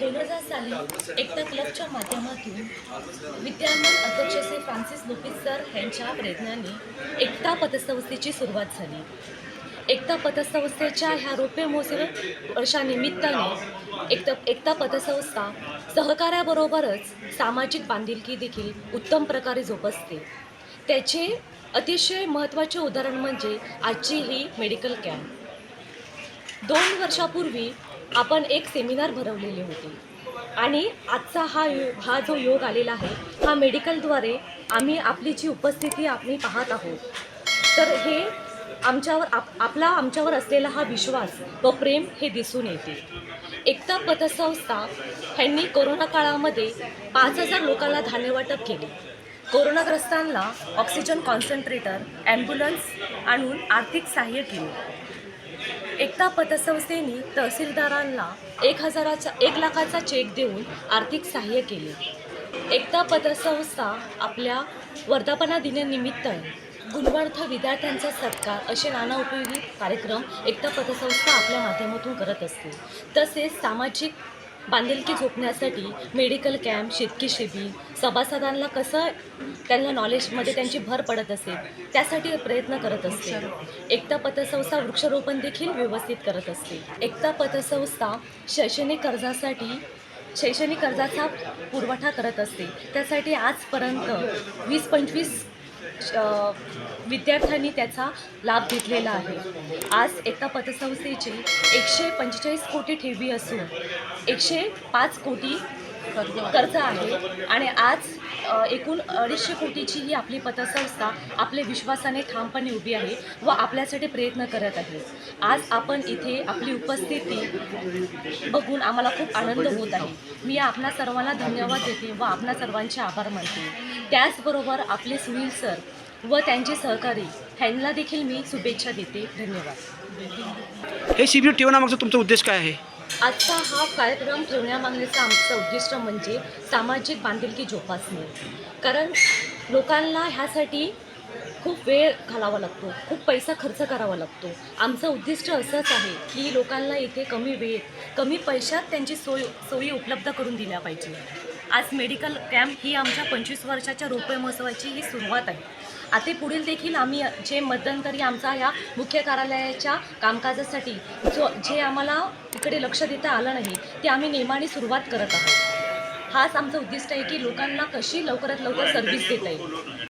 दोन हजार साली एकता क्लबच्या माध्यमातून विद्यमान अध्यक्ष श्री फ्रान्सिस लोपिस सर यांच्या प्रयत्नाने एकता पतसंस्थेची सुरुवात झाली. एकता पतसंस्थेच्या ह्या रौप्य महोत्सव वर्षानिमित्ताने एकता एकता पतसंस्था सहकार्याबरोबरच सामाजिक बांधिलकी देखील उत्तम प्रकारे जोपासते. त्याचे अतिशय महत्त्वाचे उदाहरण म्हणजे आजची ही मेडिकल कॅम्प. दोन वर्षापूर्वी आपण एक सेमिनार भरवलेले होते. आणि आजचा हा यो हा जो योग आलेला आहे हा मेडिकलद्वारे आम्ही आपली जी उपस्थिती आम्ही पाहत आहोत. तर हे आमच्यावर आप आपला आमच्यावर असलेला हा विश्वास व प्रेम हे दिसून येते. एकता पतसंस्था ह्यांनी कोरोना काळामध्ये पाच हजार लोकांना धान्य वाटप केले. कोरोनाग्रस्तांना ऑक्सिजन कॉन्सन्ट्रेटर ॲम्ब्युलन्स आणून आर्थिक सहाय्य केले. एकता पतसंस्थेने तहसीलदारांना एक हजाराचा एक लाखाचा चेक देऊन आर्थिक सहाय्य केले. एकता पतसंस्था आपल्या वर्धापना दिनानिमित्त गुणवंत विद्यार्थ्यांचा सत्कार असे नाना उपयोगी कार्यक्रम एकता पतसंस्था आपल्या माध्यमातून करत असते. तसेच सामाजिक बांधिलकी झोपण्यासाठी मेडिकल कॅम्प शेतकी शिबिर सभासदांना कसं त्यांना नॉलेजमध्ये त्यांची भर पडत असेल त्यासाठी प्रयत्न करत असते. एकता पतसंस्था वृक्षारोपण देखील व्यवस्थित करत असते. एकता पतसंस्था शैक्षणिक कर्जासाठी शैक्षणिक कर्जाचा पुरवठा करत असते. त्यासाठी आजपर्यंत वीस पंचवीस विद्यार्थ्यांनी त्याचा लाभ घेतलेला आहे. आज एकता पतसंस्थेचे एकशे पंचेचाळीस कोटी ठेवी असून एकशे पाच कोटी कर्ज आहे आणि आज एकूण अडीचशे कोटीची ही आपली पतसंस्था आपल्या विश्वासाने ठामपणे उभी आहे व आपल्यासाठी प्रयत्न करत आहे. आज आपण इथे आपली उपस्थिती बघून आम्हाला खूप आनंद होत आहे. मी आपणा सर्वांना धन्यवाद देते व आपणा सर्वांचे आभार मानते. त्याचबरोबर आपले सुनील सर व त्यांचे सहकारी ह्यांना देखील मी शुभेच्छा देते. धन्यवाद. हे शिबिर ठेवण्यामागचा तुमचा उद्देश काय आहे? आजचा हा कार्यक्रम ठेवण्यामागण्याचं आमचं उद्दिष्ट म्हणजे सामाजिक बांधिलकी जोपासणे. कारण लोकांना ह्यासाठी खूप वेळ घालावा लागतो खूप पैसा खर्च करावा लागतो. आमचं उद्दिष्ट असंच आहे की लोकांना इथे कमी वेळेत कमी पैशात त्यांची सोय सोयी उपलब्ध करून दिल्या पाहिजे. आज मेडिकल कॅम्प ही आमच्या पंचवीस वर्षाच्या रोपे महोत्सवाची ही सुरुवात आहे. आता पुढील देखील आम्ही जे मध्यंतरी आमचा या मुख्य कार्यालयाच्या कामकाजासाठी जो जे आम्हाला इकडे लक्ष देता आलं नाही ते आम्ही नेमाने सुरुवात करत आहोत. हाच आमचं उद्दिष्ट आहे की लोकांना कशी लवकरात लवकर सर्व्हिस देता येईल.